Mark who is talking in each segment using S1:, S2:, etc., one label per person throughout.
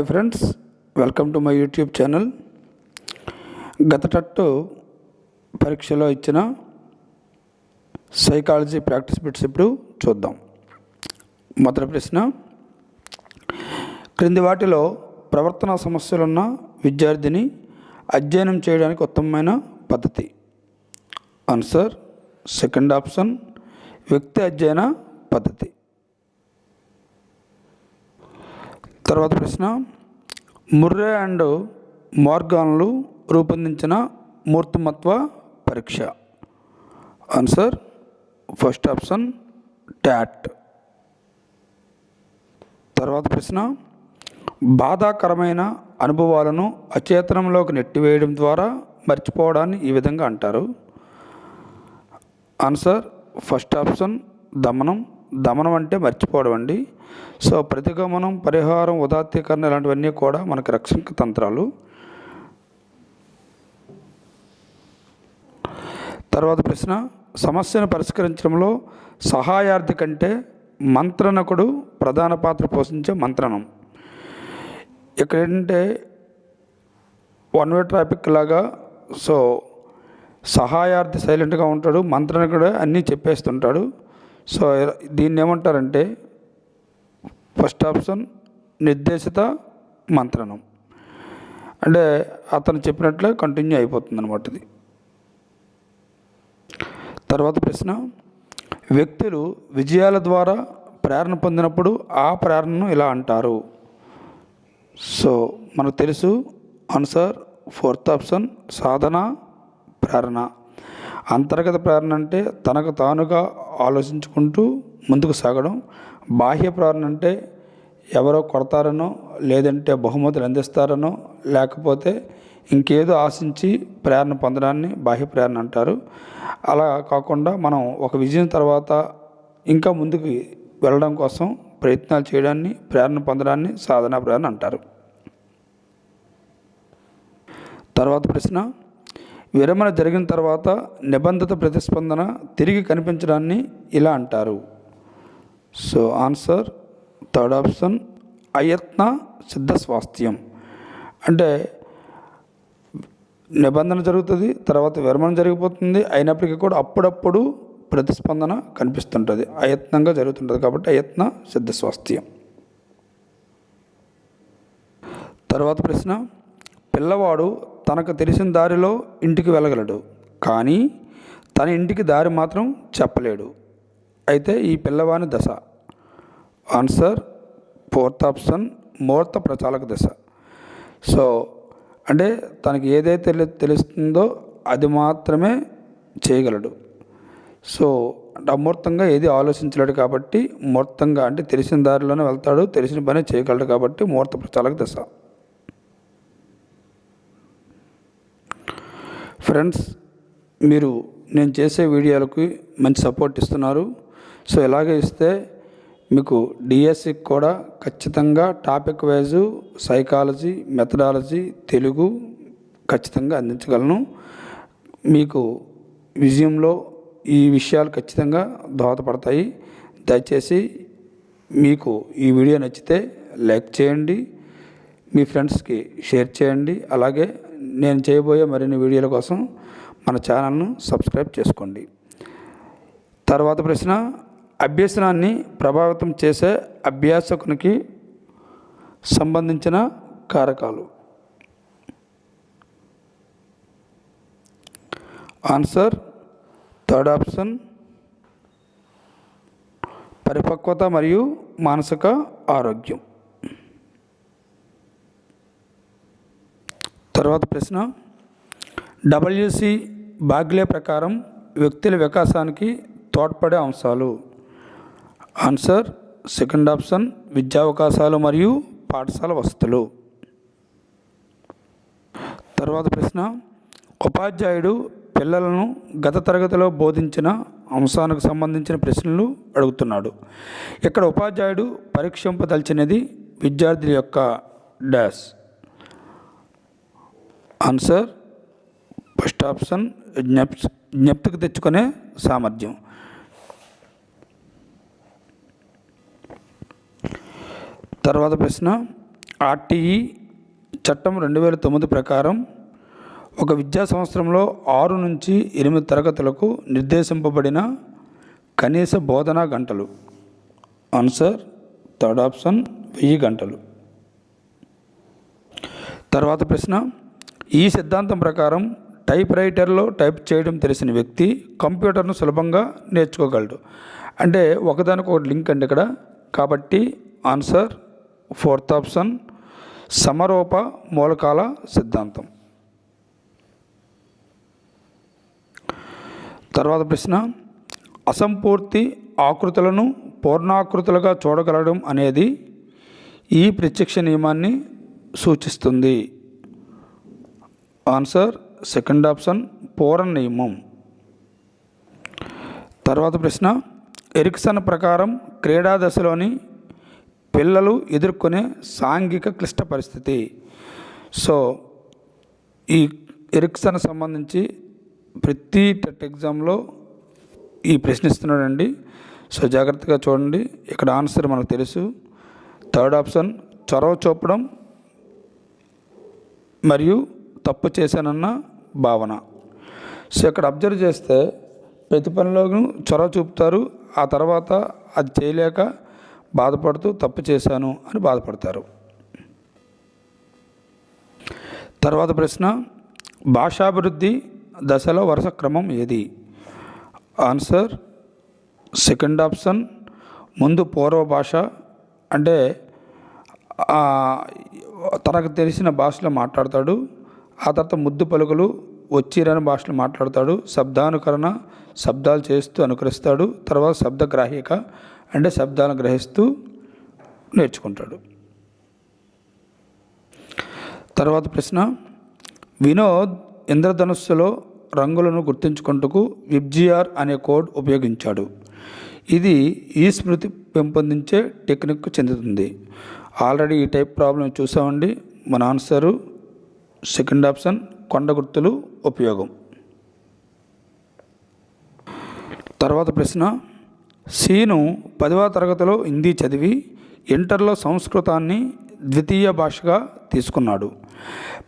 S1: Hi friends welcome to my YouTube channel. గత టట్టు పరీక్షలో ఇచ్చిన సైకాలజీ ప్రాక్టీస్ బిట్స్ ఇప్పుడు చూద్దాం. మొదటి ప్రశ్న క్రింది వాటిలో ప్రవర్తన సమస్యలున్న విద్యార్థిని అధ్యయనం చేయడానికి ఉత్తమమైన పద్ధతి? ఆన్సర్ సెకండ్ ఆప్షన్ వ్యక్తి అధ్యయన పద్ధతి. తర్వాత ప్రశ్న. ముర్రే అండ్ మార్గాన్లు రూపొందించిన మూర్తిమత్వ పరీక్ష. ఆన్సర్ ఫస్ట్ ఆప్షన్ ట్యాట్ తర్వాత ప్రశ్న బాధాకరమైన అనుభవాలను అచేతనంలోకి నెట్టివేయడం ద్వారా మర్చిపోవడాన్ని ఈ విధంగా అంటారు. ఆన్సర్ ఫస్ట్ ఆప్షన్ దమనం దమనం అంటే మర్చిపోవడం అండి. సో ప్రతిగమనం పరిహారం ఉదాత్తీకరణ ఇలాంటివన్నీ కూడా మనకి రక్షణ తంత్రాలు. తర్వాత ప్రశ్న సమస్యను పరిష్కరించడంలో సహాయార్థి కంటే మంత్రణకుడు ప్రధాన పాత్ర పోషించే మంత్రణం. ఇక్కడ ఏంటంటే వన్ వే ట్రాఫిక్ లాగా సో సహాయార్థి సైలెంట్గా ఉంటాడు మంత్రణకుడు అన్నీ చెప్పేస్తుంటాడు. సో దీన్ని ఏమంటారంటే ఫస్ట్ ఆప్షన్ నిర్దేశిత మంత్రణం. అంటే అతను చెప్పినట్లే కంటిన్యూ అయిపోతుంది అనమాట ఇది. తర్వాత ప్రశ్న వ్యక్తులు విజయాల ద్వారా ప్రేరణ పొందినప్పుడు ఆ ప్రేరణను ఇలా అంటారు. సో మనకు తెలుసు ఆన్సర్ ఫోర్త్ ఆప్షన్ సాధన ప్రేరణ. అంతర్గత ప్రేరణ అంటే తనకు తానుగా ఆలోచించుకుంటూ ముందుకు సాగడం బాహ్య ప్రేరణ అంటే ఎవరో కొడతారనో లేదంటే బహుమతులు అందిస్తారనో లేకపోతే ఇంకేదో ఆశించి ప్రేరణ పొందడాన్ని బాహ్య ప్రేరణ అంటారు. అలా కాకుండా మనం ఒక విజయం తర్వాత ఇంకా ముందుకు వెళ్ళడం కోసం ప్రయత్నాలు చేయడాన్ని ప్రేరణ పొందడాన్ని సాధనా ప్రేరణ అంటారు. తర్వాత ప్రశ్న విరమణ జరిగిన తర్వాత నిబంధిత ప్రతిస్పందన తిరిగి కనిపించడాన్ని ఇలా అంటారు. సో ఆన్సర్ థర్డ్ ఆప్షన్ అయత్న సిద్ధ స్వాస్థ్యం. అంటే నిబంధన జరుగుతుంది తర్వాత విరమణ జరిగిపోతుంది అయినప్పటికీ కూడా అప్పుడప్పుడు ప్రతిస్పందన కనిపిస్తుంటుంది అయత్నంగా జరుగుతుంటుంది కాబట్టి అయత్న సిద్ధ స్వాస్థ్యం. తర్వాత ప్రశ్న పిల్లవాడు తనకు తెలిసిన దారిలో ఇంటికి వెళ్ళగలడు కానీ తన ఇంటికి దారి మాత్రం చెప్పలేడు. అయితే ఈ పిల్లవాని దశ. ఆన్సర్ ఫోర్త్ ఆప్షన్ ముహూర్త ప్రచాలక దశ. సో అంటే తనకి ఏదైతే తెలుస్తుందో అది మాత్రమే చేయగలడు. సో అంటే అమూర్తంగా ఏది ఆలోచించలేడు కాబట్టి మూర్తంగా అంటే తెలిసిన దారిలోనే వెళ్తాడు తెలిసిన పని చేయగలడు కాబట్టి ముహూర్త ప్రచాలక దశ. ఫ్రెండ్స్ మీరు నేను చేసే వీడియోలకి మంచి సపోర్ట్ ఇస్తున్నారు. సో ఇలాగే ఇస్తే మీకు డిఎస్సికి కూడా ఖచ్చితంగా topic wise psychology methodology Telugu ఖచ్చితంగా అందించగలను. మీకు విజయంలో ఈ విషయాలు ఖచ్చితంగా దోహదపడతాయి. దయచేసి మీకు ఈ వీడియో నచ్చితే లైక్ చేయండి. మీ ఫ్రెండ్స్కి షేర్ చేయండి. అలాగే నేను చేయబోయే మరిన్ని వీడియోల కోసం మన ఛానల్ను సబ్స్క్రైబ్ చేసుకోండి. తర్వాత ప్రశ్న అభ్యసనాన్ని ప్రభావితం చేసే అభ్యాసకునికి సంబంధించిన కారకాలు. ఆన్సర్ థర్డ్ ఆప్షన్ పరిపక్వత మరియు మానసిక ఆరోగ్యం. తర్వాత ప్రశ్న. డబ్ల్యూసి బాగ్లే ప్రకారం వ్యక్తుల వికాసానికి తోడ్పడే అంశాలు. ఆన్సర్ సెకండ్ ఆప్షన్ విద్యా అవకాశాలు మరియు పాఠశాల వసతులు. తర్వాత ప్రశ్న ఉపాధ్యాయుడు పిల్లలను గత తరగతిలో బోధించిన అంశానికి సంబంధించిన ప్రశ్నలు అడుగుతున్నాడు. ఇక్కడ ఉపాధ్యాయుడు పరీక్షింపదలిచినది విద్యార్థుల యొక్క డాష్. ఆన్సర్ ఫస్ట్ ఆప్షన్ జ్ఞప్ జ్ఞప్తికి తెచ్చుకునే సామర్థ్యం. తర్వాత ప్రశ్న ఆర్టీఈ చట్టం రెండు వేల తొమ్మిది ప్రకారం ఒక విద్యా సంవత్సరంలో ఆరు నుంచి ఎనిమిది తరగతులకు నిర్దేశింపబడిన కనీస బోధనా గంటలు. ఆన్సర్ థర్డ్ ఆప్షన్ వెయ్యి గంటలు. తర్వాత ప్రశ్న ఈ సిద్ధాంతం ప్రకారం టైప్ రైటర్లో టైప్ చేయడం తెలిసిన వ్యక్తి కంప్యూటర్ను సులభంగా నేర్చుకోగలడు. అంటే ఒకదానికి ఒక లింక్ అండి ఇక్కడ. కాబట్టి ఆన్సర్ ఫోర్త్ ఆప్షన్ సమరూప మూలకాల సిద్ధాంతం. తర్వాత ప్రశ్న అసంపూర్తి ఆకృతులను పూర్ణాకృతులుగా చూడగలగడం అనేది ఈ ప్రత్యక్ష నియమాన్ని సూచిస్తుంది. ఆన్సర్ సెకండ్ ఆప్షన్ పూరణ నియమం. తర్వాత ప్రశ్న ఎరిక్సన్ ప్రకారం క్రీడా దశలోని పిల్లలు ఎదుర్కొనే సాంఘిక క్లిష్ట పరిస్థితి. సో ఈ ఎరిక్సన్ సంబంధించి ప్రతి టెట్ ఎగ్జామ్లో ఈ ప్రశ్న ఇస్తున్నాడండి సో జాగ్రత్తగా చూడండి. ఇక్కడ ఆన్సర్ మనకు తెలుసు. థర్డ్ ఆప్షన్ చొరవ చూపడం మరియు తప్పు చేశానన్న భావన. సో ఇక్కడ అబ్జర్వ్ చేస్తే ప్రతి పనిలోనూ చొరవ చూపుతారు. ఆ తర్వాత అది చేయలేక బాధపడుతూ తప్పు చేశాను అని బాధపడతారు. తర్వాత ప్రశ్న భాషాభివృద్ధి దశలో వరుస క్రమం ఏది? ఆన్సర్ సెకండ్ ఆప్షన్ ముందు పూర్వ భాష. అంటే తనకు తెలిసిన భాషలో మాట్లాడతాడు. ఆ తర్వాత ముద్దు పలుకులు వచ్చిరని భాషలు మాట్లాడతాడు శబ్దానుకరణ శబ్దాలు చేస్తూ అనుకరిస్తాడు తర్వాత శబ్దగ్రాహిక అంటే శబ్దాలను గ్రహిస్తూ నేర్చుకుంటాడు. తర్వాత ప్రశ్న వినోద్ ఇంద్రధనుస్సులో రంగులను గుర్తించుకుంటూ విబ్జిఆర్ అనే కోడ్ ఉపయోగించాడు. ఇది ఈ స్మృతి పెంపొందించే టెక్నిక్కు చెందుతుంది. ఆల్రెడీ ఈ టైప్ ప్రాబ్లం చూసామండి మన ఆన్సరు సెకండ్ ఆప్షన్ కొండ గుర్తులు ఉపయోగం. తర్వాత ప్రశ్న సీను పదవ తరగతిలో హిందీ చదివి ఇంటర్లో సంస్కృతాన్ని ద్వితీయ భాషగా తీసుకున్నాడు.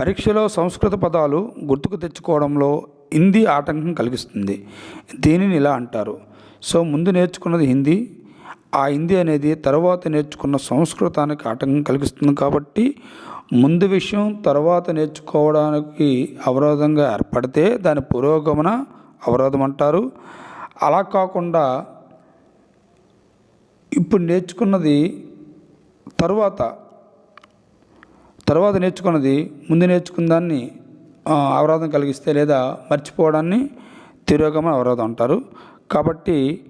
S1: పరీక్షలో సంస్కృత పదాలు గుర్తుకు తెచ్చుకోవడంలో హిందీ ఆటంకం కలిగిస్తుంది. దీనిని ఇలా అంటారు. సో ముందు నేర్చుకున్నది హిందీ ఆ హిందీ అనేది తర్వాత నేర్చుకున్న సంస్కృతానికి ఆటంకం కలిగిస్తుంది కాబట్టి ముందు విషయం తర్వాత నేర్చుకోవడానికి అవరోధంగా ఏర్పడితే దాని పురోగమన అవరోధం అంటారు. అలా కాకుండా ఇప్పుడు నేర్చుకున్నది తరువాత తర్వాత నేర్చుకున్నది ముందు నేర్చుకున్న దాన్ని అవరోధం కలిగిస్తే లేదా మర్చిపోవడాన్ని తిరోగమన అవరోధం అంటారు. కాబట్టి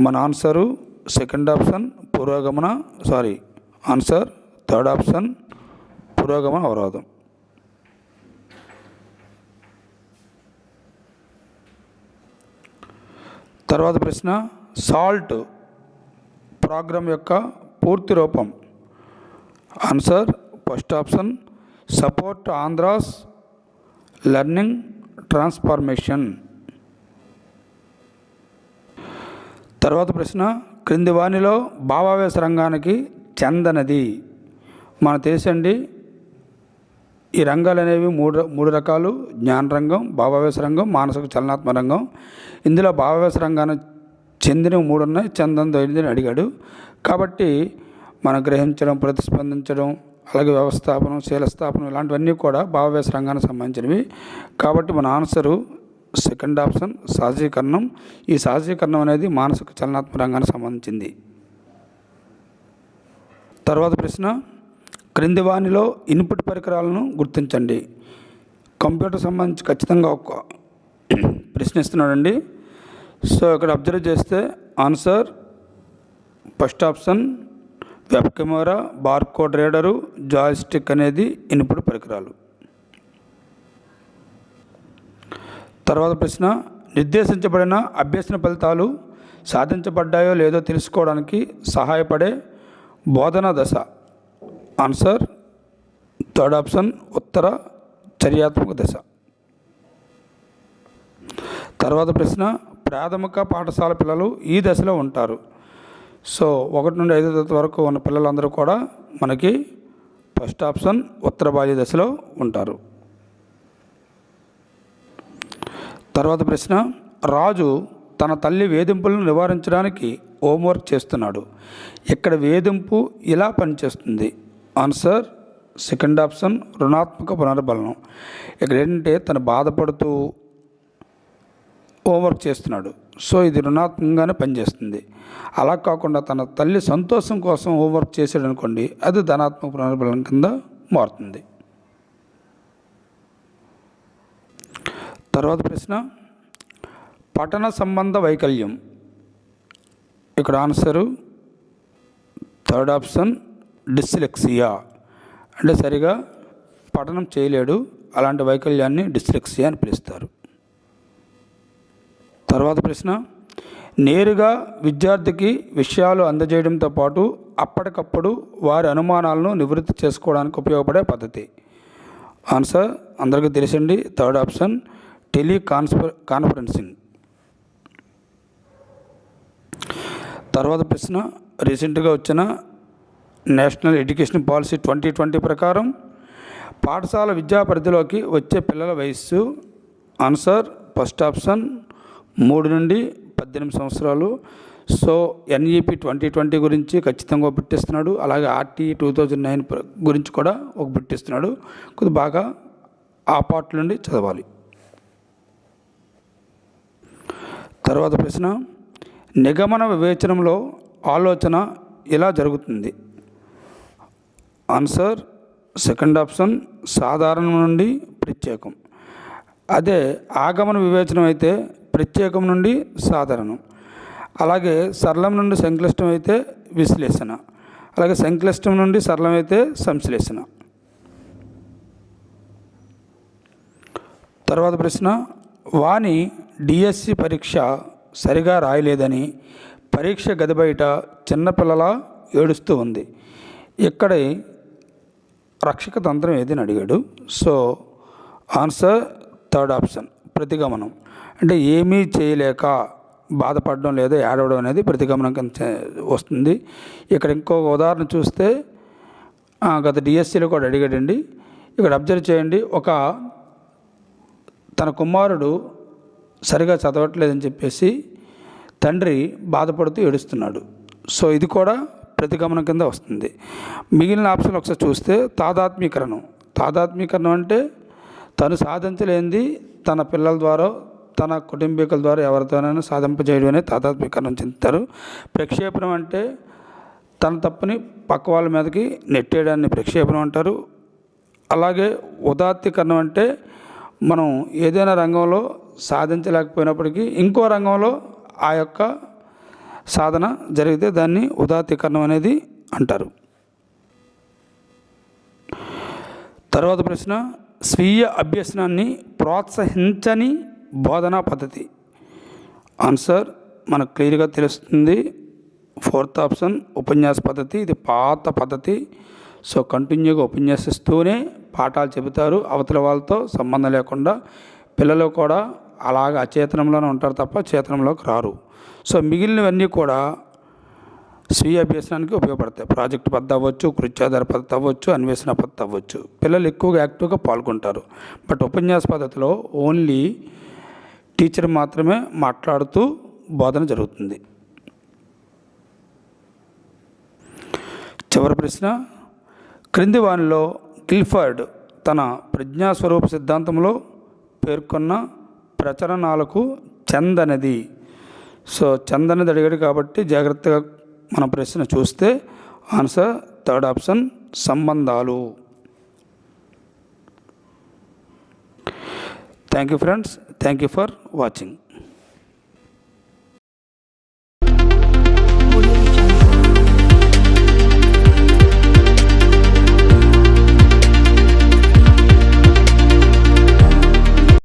S1: మన ఆన్సరు సెకండ్ ఆప్షన్ పురోగమన సారీ ఆన్సర్ థర్డ్ ఆప్షన్ పురోగమన అవరోధం. తర్వాత ప్రశ్న సాల్ట్ ప్రోగ్రామ్ యొక్క పూర్తి రూపం. Answer first option support Andhra's learning transformation. తర్వాత ప్రశ్న క్రింది వాణిలో భావావేశ రంగానికి చెందనది. మన తెలుసండి ఈ రంగాలు అనేవి మూడు మూడు రకాలు. జ్ఞాన రంగం భావావేశ రంగం మానసిక చలనాత్మక రంగం. ఇందులో భావావేశ రంగానికి చెందిన మూడు ఉన్నాయి. చందన్ దైర్యం అడిగాడు. కాబట్టి మనం గ్రహించడం ప్రతిస్పందించడం అలాగే వ్యవస్థాపనం శీలస్థాపనం ఇలాంటివన్నీ కూడా భావవేశ రంగానికి సంబంధించినవి. కాబట్టి మన ఆన్సరు సెకండ్ ఆప్షన్ సహజీకరణం. ఈ సహజీకరణం అనేది మానసిక చలనాత్మక రంగానికి సంబంధించింది. తర్వాత ప్రశ్న? క్రింది వానిలో ఇన్పుట్ పరికరాలను గుర్తించండి. కంప్యూటర్ సంబంధించి ఖచ్చితంగా ఒక ప్రశ్న ఇస్తున్నాడండి. సో ఇక్కడ అబ్జర్వ్ చేస్తే answer first option web camera barcode reader joystick అనేది ఇన్పుట్ పరికరాలు. తర్వాత ప్రశ్న నిర్దేశించబడిన అభ్యసన ఫలితాలు సాధించబడ్డాయో లేదో తెలుసుకోవడానికి సహాయపడే బోధనా దశ. ఆన్సర్ థర్డ్ ఆప్షన్ ఉత్తర చర్యాత్మక దశ. తర్వాత ప్రశ్న ప్రాథమిక పాఠశాల పిల్లలు ఈ దశలో ఉంటారు. సో ఒకటి నుండి ఐదో తరగతి వరకు ఉన్న పిల్లలందరూ కూడా మనకి ఫస్ట్ ఆప్షన్ ఉత్తర బాల్య దశలో ఉంటారు. తర్వాత ప్రశ్న రాజు తన తల్లి వేధింపులను నివారించడానికి హోంవర్క్ చేస్తున్నాడు. ఇక్కడ వేధింపు ఇలా పనిచేస్తుంది. ఆన్సర్ సెకండ్ ఆప్షన్ రుణాత్మక పునర్బలనం. ఇక్కడ ఏంటంటే తను బాధపడుతూ హోంవర్క్ చేస్తున్నాడు. సో ఇది రుణాత్మకంగానే పనిచేస్తుంది. అలా కాకుండా తన తల్లి సంతోషం కోసం హోంవర్క్ చేసాడు అనుకోండి అది ధనాత్మక పునర్బలం కింద మారుతుంది. తర్వాత ప్రశ్న పఠన సంబంధ వైకల్యం. ఇక్కడ ఆన్సరు థర్డ్ ఆప్షన్ డిస్లెక్సియా. అంటే సరిగా పఠనం చేయలేడు అలాంటి వైకల్యాన్ని డిస్లెక్సియా అని పిలుస్తారు. తర్వాత ప్రశ్న నేరుగా విద్యార్థికి విషయాలు అందజేయడంతో పాటు అప్పటికప్పుడు వారి అనుమానాలను నివృత్తి చేసుకోవడానికి ఉపయోగపడే పద్ధతి. ఆన్సర్ అందరికీ తెలిసండి థర్డ్ ఆప్షన్ టెలి కాన్ఫరెన్సింగ్. తర్వాత ప్రశ్న రీసెంట్గా వచ్చిన national education policy twenty twenty ప్రకారం పాఠశాల విద్యా పరిధిలోకి వచ్చే పిల్లల వయస్సు ఆన్సర్ ఫస్ట్ ఆప్షన్ మూడు నుండి పద్దెనిమిది సంవత్సరాలు. సో ఎన్ఈపి ట్వంటీ ట్వంటీ గురించి ఖచ్చితంగా ఒక బిట్టిస్తున్నాడు అలాగే ఆర్టీ టూ థౌజండ్ నైన్ గురించి కూడా ఒక బిట్టిస్తున్నాడు కొద్ది బాగా ఆ పార్ట్ నుండి చదవాలి. తర్వాత ప్రశ్న నిగమన వివేచనంలో ఆలోచన ఇలా జరుగుతుంది? ఆన్సర్ సెకండ్ ఆప్షన్ సాధారణం నుండి ప్రత్యేకం. అదే ఆగమన వివేచనం అయితే ప్రత్యేకం నుండి సాధారణం. అలాగే సరళం నుండి సంక్లిష్టం అయితే విశ్లేషణ. అలాగే సంక్లిష్టం నుండి సరళం అయితే సంశ్లేషణ. తర్వాత ప్రశ్న వాణి డిఎస్సి పరీక్ష సరిగా రాయలేదని పరీక్ష గది బయట చిన్నపిల్లల ఏడుస్తూ ఉంది. ఇక్కడ రక్షక తంత్రం ఏదని అడిగాడు. సో ఆన్సర్ థర్డ్ ఆప్షన్ ప్రతిగమనం. అంటే ఏమీ చేయలేక బాధపడడం లేదా ఏడవడం అనేది ప్రతిగమనం కింద వస్తుంది. ఇక్కడ ఇంకొక ఉదాహరణ చూస్తే గత డిఎస్సిలో కూడా అడిగాడండి. ఇక్కడ అబ్జర్వ్ చేయండి. ఒక తన కుమారుడు సరిగా చదవట్లేదని చెప్పేసి తండ్రి బాధపడుతూ ఏడుస్తున్నాడు. సో ఇది కూడా ప్రతిగమనం కింద వస్తుంది. మిగిలిన ఆప్షన్ ఒకసారి చూస్తే తాదాత్మీకరణం తాదాత్మీకరణం అంటే తను సాధించలేనిది తన పిల్లల ద్వారా తన కుటుంబీకుల ద్వారా ఎవరితోనైనా సాధింపజేయడం అనేది తాదాత్మీకరణం చెందుతారు. ప్రక్షేపణం అంటే తన తప్పుని పక్క వాళ్ళ మీదకి నెట్టేయడాన్ని ప్రక్షేపణం అంటారు. అలాగే ఉదాత్తీకరణం అంటే మనం ఏదైనా రంగంలో సాధించలేకపోయినప్పటికీ ఇంకో రంగంలో ఆ యొక్క సాధన జరిగితే దాన్ని ఉదాత్తీకరణం అనేది అంటారు. తర్వాత ప్రశ్న స్వీయ అభ్యసనాన్ని ప్రోత్సహించని బోధనా పద్ధతి. ఆన్సర్ మనకు క్లియర్గా తెలుస్తుంది. ఫోర్త్ ఆప్షన్ ఉపన్యాస పద్ధతి. ఇది పాత పద్ధతి. సో కంటిన్యూగా ఉపన్యాసిస్తూనే పాఠాలు చెబుతారు. అవతల వాళ్ళతో సంబంధం లేకుండా పిల్లలు కూడా అలాగ అచేతనంలోనే ఉంటారు తప్ప చేతనంలోకి రారు. సో మిగిలినవన్నీ కూడా స్వీయ అభ్యసనానికి ఉపయోగపడతాయి. ప్రాజెక్ట్ పద్ధతి అవ్వచ్చు కృత్యాధార పద్ధతి అవ్వచ్చు అన్వేషణ పద్ధతి అవ్వచ్చు. పిల్లలు ఎక్కువగా యాక్టివ్గా పాల్గొంటారు. బట్ ఉపన్యాస పద్ధతిలో ఓన్లీ టీచర్ మాత్రమే మాట్లాడుతూ బోధన జరుగుతుంది. చివరి ప్రశ్న క్రింది వానిలో గిల్ఫర్డ్ తన ప్రజ్ఞాస్వరూప సిద్ధాంతంలో పేర్కొన్న ప్రచరణాలకు చెందనది. సో చందనది అడిగాడు కాబట్టి జాగ్రత్తగా మన ప్రశ్న చూస్తే ఆన్సర్ థర్డ్ ఆప్షన్ సంబంధాలు. Thank you friends thank you for watching